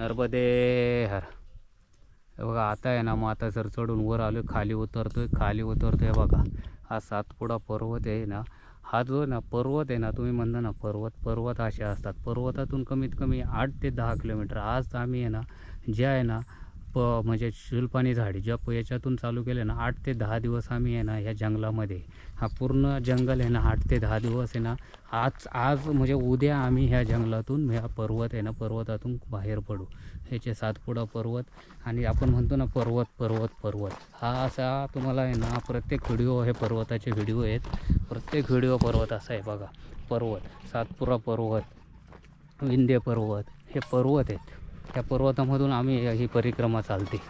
नर्मदे हर हे बघा आता आहे ना मग आता जर चढून वर आलो खाली उतरतोय खाली उतरतोय बघा. हा सातपुडा पर्वत आहे ना हा जो ना पर्वत आहे ना तुम्ही म्हणता ना पर्वत पर्वत असे असतात. पर्वतातून कमीत कमी आठ ते दहा किलोमीटर. आज आम्ही आहे ना जे आहे ना प म्हणजे शुल्पानी झाडी ज्या प याच्यातून चालू केले ना आठ ते दहा दिवस आम्ही आहे ना ह्या जंगलामध्ये. हा पूर्ण जंगल आहे ना आठ ते दहा दिवस आहे ना आज आज म्हणजे उद्या आम्ही ह्या जंगलातून ह्या पर्वत आहे ना पर्वतातून बाहेर पडू. ह्याचे सातपुडा पर्वत आणि आपण म्हणतो ना पर्वत पर्वत पर्वत. हा असा तुम्हाला आहे ना प्रत्येक व्हिडिओ हे पर्वताचे व्हिडिओ आहेत. प्रत्येक व्हिडिओ पर्वत असा आहे बघा. पर्वत सातपुडा पर्वत विंध्य पर्वत हे पर्वत आहेत. त्या पर्वतामधून आम्ही ही परिक्रमा चालते.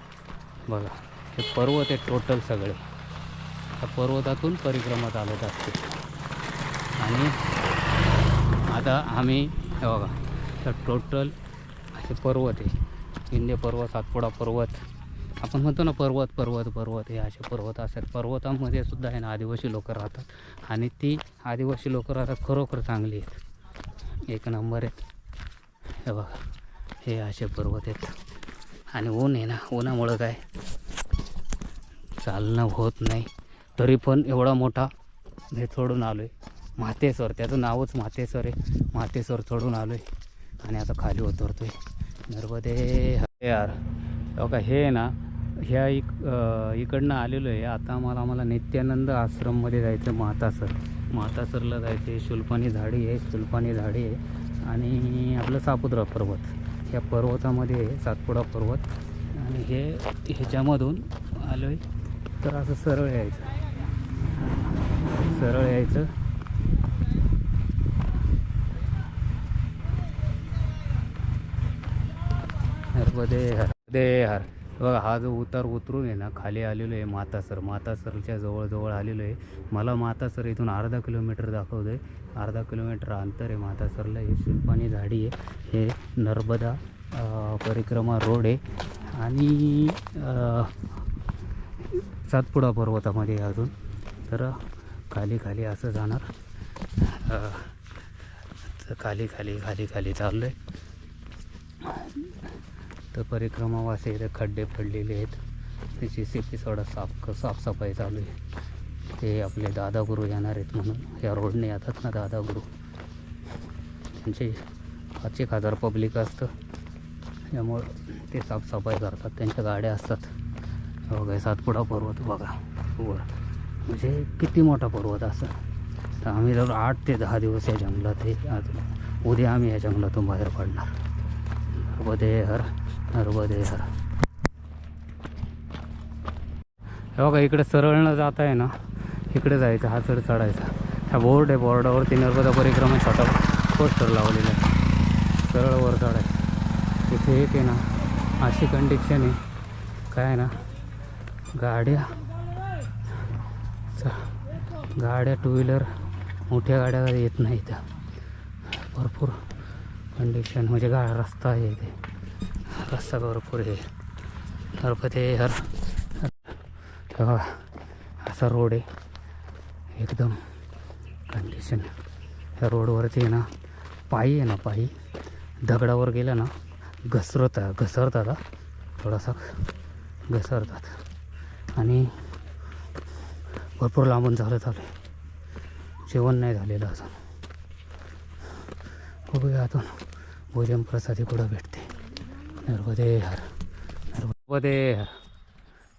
बघा हे पर्वत आहे टोटल सगळे. त्या पर्वतातून परिक्रमा चालत असते. आणि आता आम्ही हे बघा तर टोटल असे पर्वत आहे. विंध्य पर्वत सातपुडा पर्वत. आपण म्हणतो ना पर्वत पर्वत पर्वत हे असे पर्वत असतात. पर्वतामध्ये सुद्धा आहे ना आदिवासी लोक राहतात. आणि ती आदिवासी लोक राहतात खरोखर चांगली आहेत. एक नंबर आहेत हे बघा. हे असे पर्वत आहेत. आणि ऊन आहे ना उन्हामुळं काय? चालणं होत नाही. तरी पण एवढा मोठा हे चढून आलो आहे मातेश्वर त्याचं नावच मातेश्वर आहे. मातेश्वर चढून आलो आहे आणि आता खाली उतरतो आहे नर्मदे हरे यार का हे आहे ना ह्या इक इकडनं आलेलो आहे आता आम्हाला आम्हाला नित्यानंद आश्रममध्ये जायचं मातासर. मातासरला जायचं आहे शुल्पानी झाडी आहे शुल्पानी झाडी आहे. आणि आपलं सापुद्रा पर्वत या पर्वतामध्ये आहे सातपुडा पर्वत. आणि हे ह्याच्यामधून आलो आहे तर असं सरळ यायचं. सरळ यायचं. हरपदे हरपदे हर. बघा हा जो उतार उतरून आहे ना खाली आलेलो आहे मातासर. मातासरच्या जवळजवळ आलेलो आहे. मला मातासर इथून अर्धा किलोमीटर दाखवतो आहे अर्धा किलोमीटर अंतर आहे मातासरला. हे शिल्पानी झाडी आहे. हे नर्मदा परिक्रमा रोड आहे. आणि सातपुडा पर्वतामध्ये अजून. तर खाली खाली असं जाणार. तर खाली खाली खाली खाली चाललं आहे तर परिक्रमावासी इथे खड्डे पडलेले आहेत. जे सी पी थोडा साफ साफसफाई चालू आहे. ते आपले दादा गुरु येणार आहेत म्हणून. या रोडने येतात ना दादा गुरु त्यांचे पाच एक हजार पब्लिक असतं. त्यामुळं ते साफसफाई करतात. त्यांच्या गाड्या असतात. हो बघा सातपुडा पर्वत बघा. वर. म्हणजे किती मोठा पर्वत असं. तर आम्ही जवळ आठ ते दहा दिवस या जंगलात आहे. आज उद्या आम्ही या जंगलातून बाहेर पडणार. बदे हर नर्मदे सर हे बघा इकडे सरळ न जाता आहे ना इकडे जायचं हा चढ चढायचा. ह्या बोर्ड आहे बोर्डावरती नर्मदा परिक्रमा छोटा पोस्टर लावलेला आहे सरळ वर चढायचं. इथे एक आहे ना अशी कंडिशन आहे. काय आहे ना गाड्या. गाड्या टू व्हीलर मोठ्या गाड्या येत नाही इथं भरपूर कंडिशन म्हणजे गा रस्ता आहे इथे. रस्ता भरपूर आहे नर्मदे हर. हे असा रोड आहे. एकदम कंडिशन ह्या रोडवरती आहे ना पायी आहे ना पायी. दगडावर गेलं ना घसरत घसरतात थोडासा घसरतात. आणि भरपूर लांबून झालं चालू आहे जेवण नाही झालेलं असं खूप आतून भोजन प्रसादी कुठं भेटते. नर्मदे हर नर्मदे हर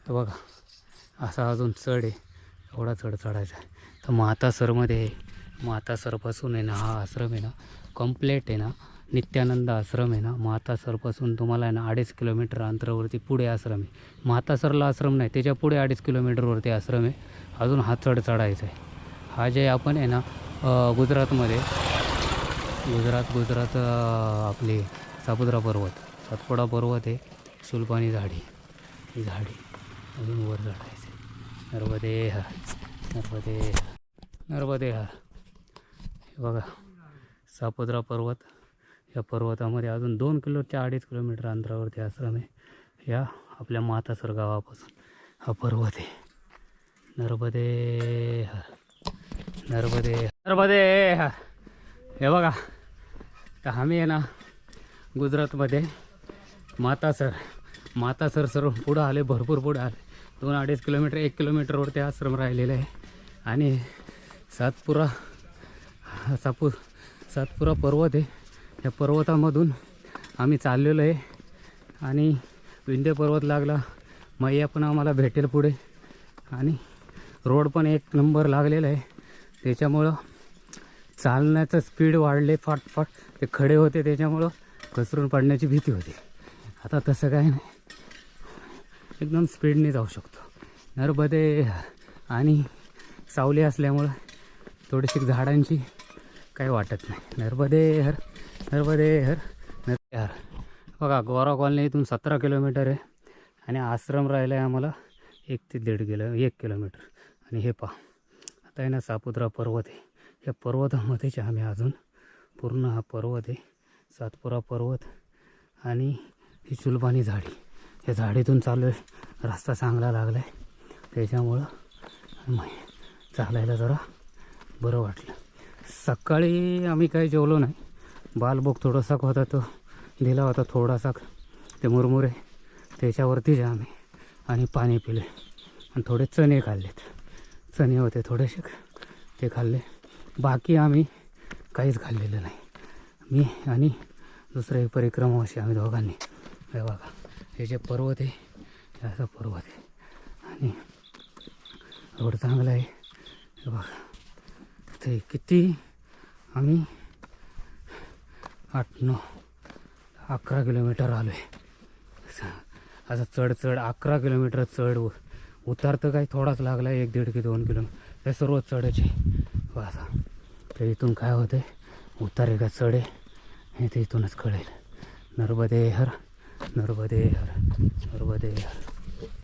तर बघा असा अजून चढ आहे. एवढा चढ चढायचा आहे. तर म्हातासरमध्ये मातासरपासून आहे. ना हा आश्रम आहे ना कम्प्लेट आहे ना. नित्यानंद आश्रम आहे ना. मातासरपासून तुम्हाला आहे ना अडीच किलोमीटर अंतरावरती पुढे आश्रम आहे. मातासरला आश्रम नाही त्याच्या पुढे अडीच किलोमीटरवरती आश्रम आहे. अजून हा चढ चढायचा आहे. हा जे आपण आहे ना गुजरातमध्ये गुजरात गुजरात आपली सापुद्रा पर्वत. सातपुडा पर्वत आहे सुलपानी झाडी. ही झाडी अजून वर चढायचं नर्मदे हर नर्मदे नर्मदे हर हे बघा सापुद्रा पर्वत. या पर्वतामध्ये अजून दोन किलोच्या अडीच किलोमीटर अंतरावरती आश्रम आहे. या आपल्या मातासर गावापासून हा पर्वत आहे. नर्मदे हर नर्मदे नर्मदे हर हे बघा तर आम्ही आहे ना गुजरातमध्ये माता सर माता सर सर्व पुढं आले भरपूर पुढं आले. दोन अडीच किलोमीटर एक किलोमीटरवरती आश्रम राहिलेला आहे. आणि सातपुरा सापू सातपुरा पर्वत आहे. या पर्वतामधून आम्ही चाललेलो आहे. आणि विंध्य पर्वत लागला मैया पण आम्हाला भेटेल पुढे. आणि रोड पण एक नंबर लागलेला आहे. त्याच्यामुळं चालण्याचं स्पीड वाढले फाटफाट. ते खडे होते त्याच्यामुळं घसरून पडण्याची भीती होती. आता तसं काय नाही. एकदम स्पीडने जाऊ शकतो. नर्मदे आणि सावली असल्यामुळं थोडीशी झाडांची काही वाटत नाही. नर्मदे हर नर्मदे हर नर हर. बघा गोरा कॉलनी इथून सतरा किलोमीटर आहे आणि आश्रम राहिला आहे आम्हाला एक ते दीड किलो एक किलोमीटर. आणि हे पहा आता आहे ना सापुत्रा पर्वत आहे. या पर्वतामध्येच आम्ही अजून पूर्ण हा पर्वत आहे. सातपुरा पर्वत आणि ही चुलपाणी झाडी. या झाडीतून चालू आहे. रस्ता चांगला लागला आहे त्याच्यामुळं चालायला जरा बरं वाटलं. सकाळी आम्ही काही जेवलो नाही. बालभोग थोडासा होता तो दिला होता थोडासा. ते मुरमुरे. त्याच्यावरतीच आम्ही. आणि पाणी पिले. आणि थोडे चणे खाल्लेत. चणे होते थोडेसे. ते खाल्ले. बाकी आम्ही काहीच खाल्लेलं नाही. मी आणि दुसरे परिक्रमाशी आम्ही दोघांनी. हे बघा हे जे पर्वत आहे हे असं पर्वत आहे. आणि रोड चांगला आहे. हे बघा ते किती आम्ही आठ नऊ अकरा किलोमीटर आलो आहे असं चढ चढ अकरा किलोमीटर चढ उ- उतार तर काही थोडाच लागला आहे एक दीड की दोन किलोमीटर हे सर्व चढायचे असा तर इथून काय होतं आहे उतार आहे का चढे हे ते इथूनच कळेल. नर्मदे हर नर्मदे हर नर्मदे हर